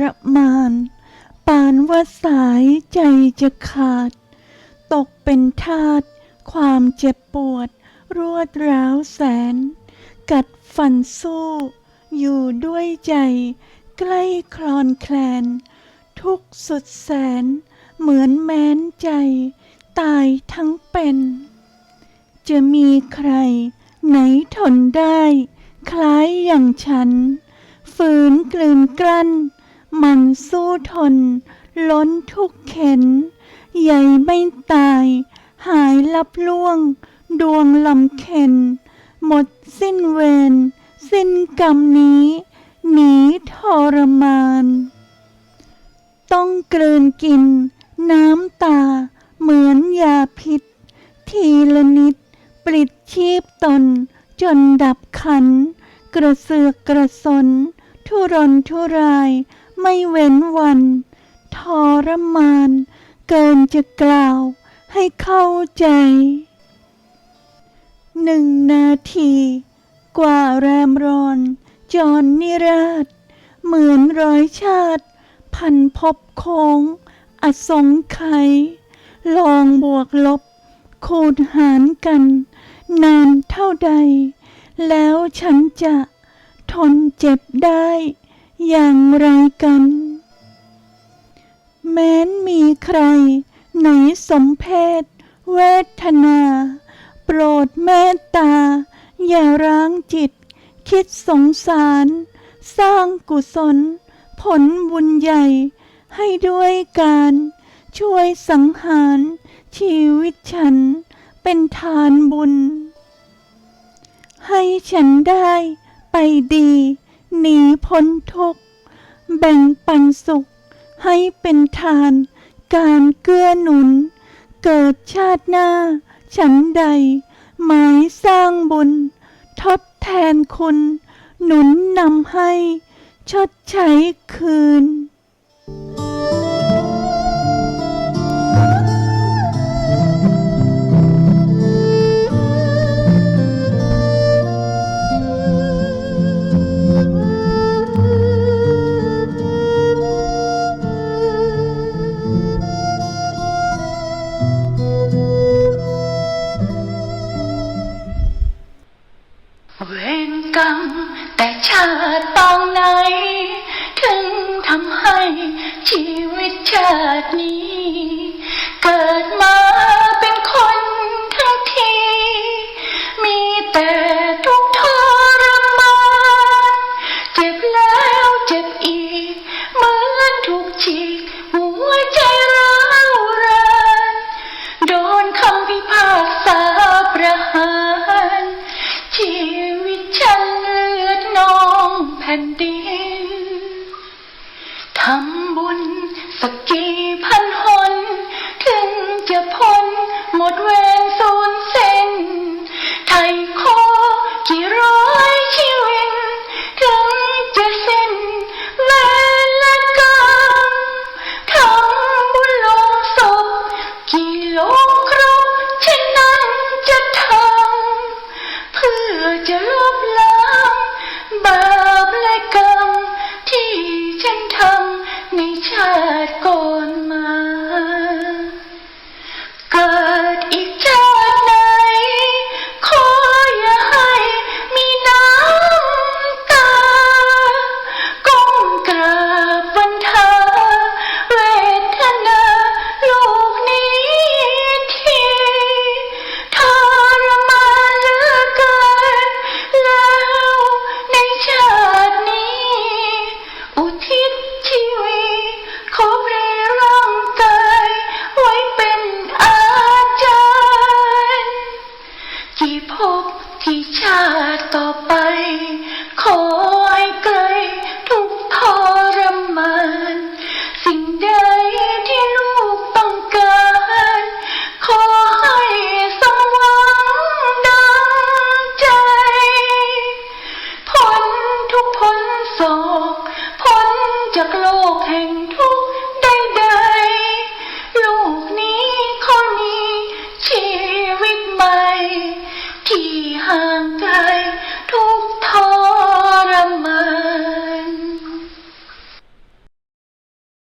รมาน ปานว่าสายใจจะขาด ตกเป็นทาตความเจ็บปวด รวดร้าวแสน กัดฟันสู้ อยู่ด้วยใจ ใกล้คลอนแคลน ทุกสุดแสน เหมือนแม้นใจ ตายทั้งเป็น จะมีใคร ไหนทนได้ คล้ายอย่างฉันฝืนกลืนกลั้น มันสู้ทน ล้นทุกเข็น ใหญ่ไม่ตาย หายลับล่วง ดวงลำเข็น หมดสิ้นเวร สิ้นกรรมนี้ หนีทรมาน ต้องกลืนกิน น้ำตา เหมือนยาพิษ ทีละนิด ปลิดชีพตน จนดับขัน กระเสือกกระสน ทุรนทุราย ไม่เว้นวันทรมาน เกินจะกล่าวให้เข้าใจ หนึ่งนาที กว่าแรมรอนจรนิราช เหมือนร้อยชาติ พันพบโค้ง อสงไขยลองบวกลบ คูณหารกัน นานเท่าใด แล้วฉันจะทนเจ็บได้ อย่างไรกัน แม้นมีใคร ไหนสมเพศ เวทนา โปรดเมตตา อย่าร้างจิต คิดสงสาร สร้างกุศล ผลบุญใหญ่ ให้ด้วยการช่วยสังหาร ชีวิตฉันเป็นทานบุญ ให้ฉันได้ไปดี หนีพ้นทุกข์ แบ่งปันสุข ให้เป็นทาน การเกื้อหนุน เกิดชาติหน้า ฉันใด หมายสร้างบุญ ทดแทนคุณ หนุนนำให้ ชดใช้คืน เวรกรรมแต่ชาติปางไหน ถึงทำให้ชีวิตชาตินี้ มดเวรสูญสิ้นไทยโคกี่ร้อยชีวิตถึงจะสิ้นเวลากรรมทำบุญลงศพกี่โลครบฉันนั้นจะทำเพื่อจะลบ